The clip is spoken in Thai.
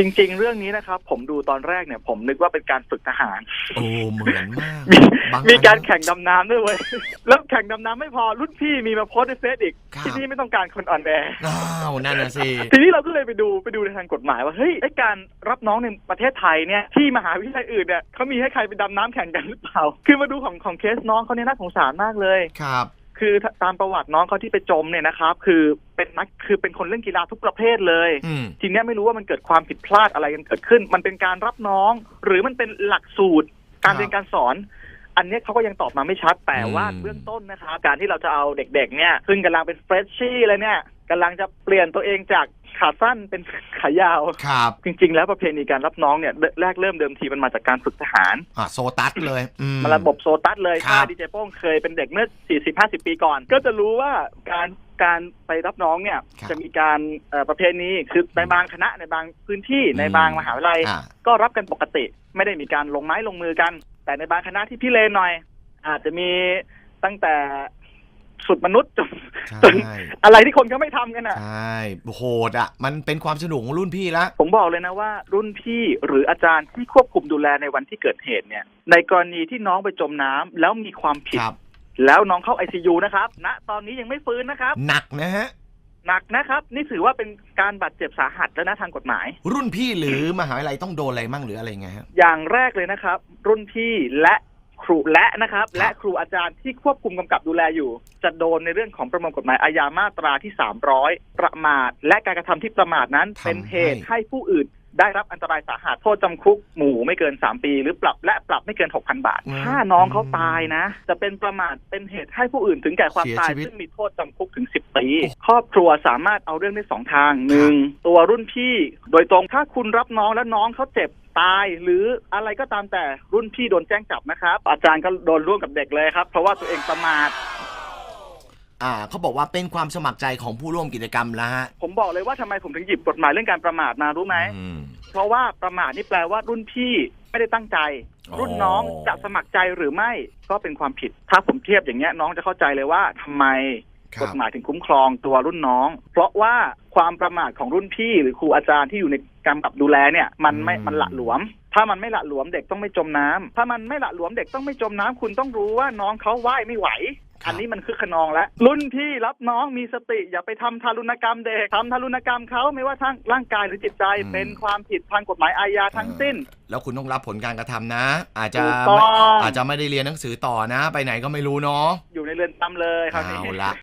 จริง ๆ เรื่องนี้นะครับ ผมดูตอนแรกเนี่ย ผมนึกว่าเป็นการฝึกทหาร โอ้เหมือนมากมีบางมีการอันแข่งดำน้ำด้วยเว้ยแล้วแข่งดำน้ำไม่พอรุ่นพี่มีมาโพสต์ในเฟซอีกครับที่นี่ไม่ต้องการคนอ่อนแออ้าวนั่นน่ะสิทีนี้เราก็เลยไปดูไปดูในทางกฎหมายว่าเฮ้ยไอการรับน้องในประเทศไทยเนี่ยที่มหาวิทยาลัยอื่นเนี่ยเขามีให้ใครไปดำน้ำแข่งกันหรือเปล่า คือมาดูของของเคสน้องเขาเนี่ยน่าสงสารมากเลย ครับ คือตามประวัติน้องเขาที่ไปจมเนี่ยนะครับ คือเป็นนักคือเป็นคนเล่นกีฬาทุกประเภทเลยอืมทีเนี้ยไม่รู้ว่ามันเกิดความผิดพลาดอะไรกันเกิดขึ้น มันเป็นการรับน้อง หรือมันเป็นหลักสูตร การครับเรียนการสอน อันเนี้ยเขาก็ยังตอบมาไม่ชัดแต่ว่าอืมเบื้องต้นนะครับการที่เราจะเอาเด็กๆเนี่ยซึ่งกำลังเป็นเฟรชชี่เลยเนี่ยกำลังจะเปลี่ยนตัวเองจาก ขาสั้นเป็นขายาว ครับ จริง ๆ แล้วประเพณีการรับน้องเนี่ยแรกเริ่มเดิมทีมันมาจากการฝึกทหาร อะโซตัสเลยอืมมันระบบโซตัสเลยครัถ้าบดีเจโป้งเคยเป็นเด็กเมื่อ 40 50 ปีก่อน ก็จะรู้ว่าการการไปรับน้องเนี่ย ครับจะมีการเอ่อประเพณีคือในบางคณะในบางพื้นที่ในบางมหาวิทยาลัย อะ ก็รับกันปกติ ไม่ได้มีการลงไม้ลงมือกัน แต่ในบางคณะที่พี่เลนหน่อย อาจจะมีตั้งแต่ สุดมนุษย์จนใช่จนอะไรที่คนเขาไม่ทำกันอะใช่โหดอะ มันเป็นความสนุกของรุ่นพี่ละผมบอกเลยนะว่า รุ่นพี่หรืออาจารย์ที่ควบคุมดูแลในวันที่เกิดเหตุเนี่ย ในกรณีที่น้องไปจมน้ำแล้วมีความผิดครับแล้วน้องเข้าไอซียูนะครับณตอนนี้ยังไม่ฟื้นนะครับ หนักนะฮะหนักนะครับ นี่ถือว่าเป็นการบาดเจ็บสาหัสแล้วนะทางกฎหมาย รุ่นพี่หรือมหาวิทยาลัยต้องโดนอะไรมั่งหรืออะไรไงฮะอย่างแรกเลยนะครับ รุ่นพี่และ ครูและนะครับ และครูอาจารย์ที่ควบคุมกำกับดูแลอยู่ จะโดนในเรื่องของประมวลกฎหมายอาญามาตราที่ 300 ประมาท และการกระทำที่ประมาทนั้นทำให้เป็นเหตุให้ผู้อื่น ได้รับอันตรายสาหัสโทษจำคุกหมู่ไม่เกิน 3 ปี หรือปรับและปรับไม่เกิน 6,000 บาท ถ้าน้องเขาตายนะ จะเป็นประมาทเป็นเหตุให้ผู้อื่นถึงแก่ความตาย ซึ่งมีโทษจำคุกถึง 10 ปี ครอบครัวสามารถเอาเรื่องได้สองทางหนึ่งตัวรุ่นพี่ โดยตรงถ้าคุณรับน้องแล้วน้องเขาเจ็บตายหรืออะไรก็ตามแต่รุ่นพี่โดนแจ้งจับนะครับ อาจารย์ก็โดนร่วมกับเด็กเลยครับ เพราะว่าตัวเองประมาท อ่าเขาบอกว่าเป็นความสมัครใจของผู้ร่วมกิจกรรมแล้วฮะผมบอกเลยว่าทำไมผมถึงหยิบกฎหมายเรื่องการประมาทมารู้ไหม อืม เพราะว่าประมาทนี่แปลว่ารุ่นพี่ไม่ได้ตั้งใจ อ๋อ รุ่นน้องจะสมัครใจหรือไม่ก็เป็นความผิด ถ้าผมเทียบอย่างเงี้ยน้องจะเข้าใจเลยว่าทำไมคกรัฎบ หมายถึงคุ้มครองตัวรุ่นน้อง เพราะว่าความประมาทของรุ่นพี่ หรือครูอาจารย์ที่อยู่ในกำกับดูแลเนี่ย มันไม่อืม มันละหลวม ถ้ามันไม่ละหลวมเด็กต้องไม่จมน้ำถ้ามันไม่ละหลวมเด็กต้องไม่จมน้ำคุณต้องรู้ว่าน้องเขาว่ายไม่ไหว อันนี้มันคือขนองแล้วรุ่นพี่รับน้องมีสติอย่าไปทำทารุณกรรมเด็กทำทารุณกรรมเขาไม่ว่าทางร่างกายหรือจิตใจเป็นความผิดทางกฎหมายอาญาทั้งสิ้น แล้วคุณต้องรับผลการกระทำนะ อาจจะถูกต้องอาจจะไม่ได้เรียนหนังสือต่อนะ ไปไหนก็ไม่รู้เนาะอยู่ในเรือนจำเลยคราวนี้เอาละ